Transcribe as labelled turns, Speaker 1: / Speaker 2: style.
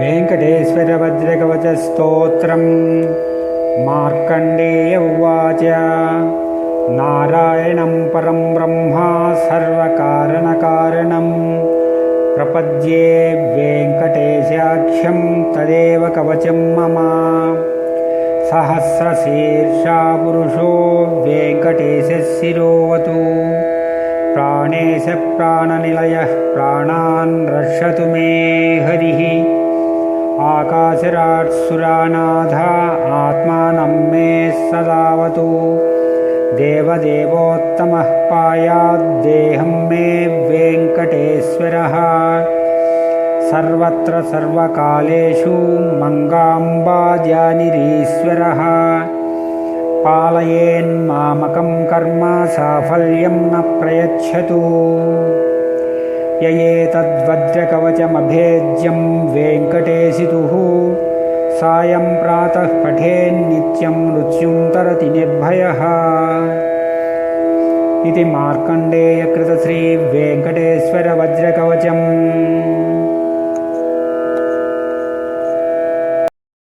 Speaker 1: वेङ्कटेश्वरवज्रकवचस्तोत्रम् मार्कण्डेय उवाच नारायणं परं ब्रह्मा सर्वकारणकारणम् प्रपद्ये वेङ्कटेशाख्यं तदेव कवचं मम सहस्रशीर्षा पुरुषो वेङ्कटेशशिरोवतु प्राणेश प्राणनिलयः प्राणान् आकाशराट्सुरानाथा आत्मानं मे सदावतु देवदेवोत्तमः पायाद्देहं मे वेङ्कटेश्वरः। सर्वत्र सर्वकालेषु मङ्गाम्बाजानिरीश्वरः पालयेन्मामकं कर्म साफल्यं न प्रयच्छतु य एतद्वज्रकवचमभेद्यं वेङ्कटेशितुः सायं प्रातः पठेन्नित्यं मृत्युं तरति निर्भयः। इति मार्कण्डेयकृतश्रीवेङ्कटेश्वरवज्रकवच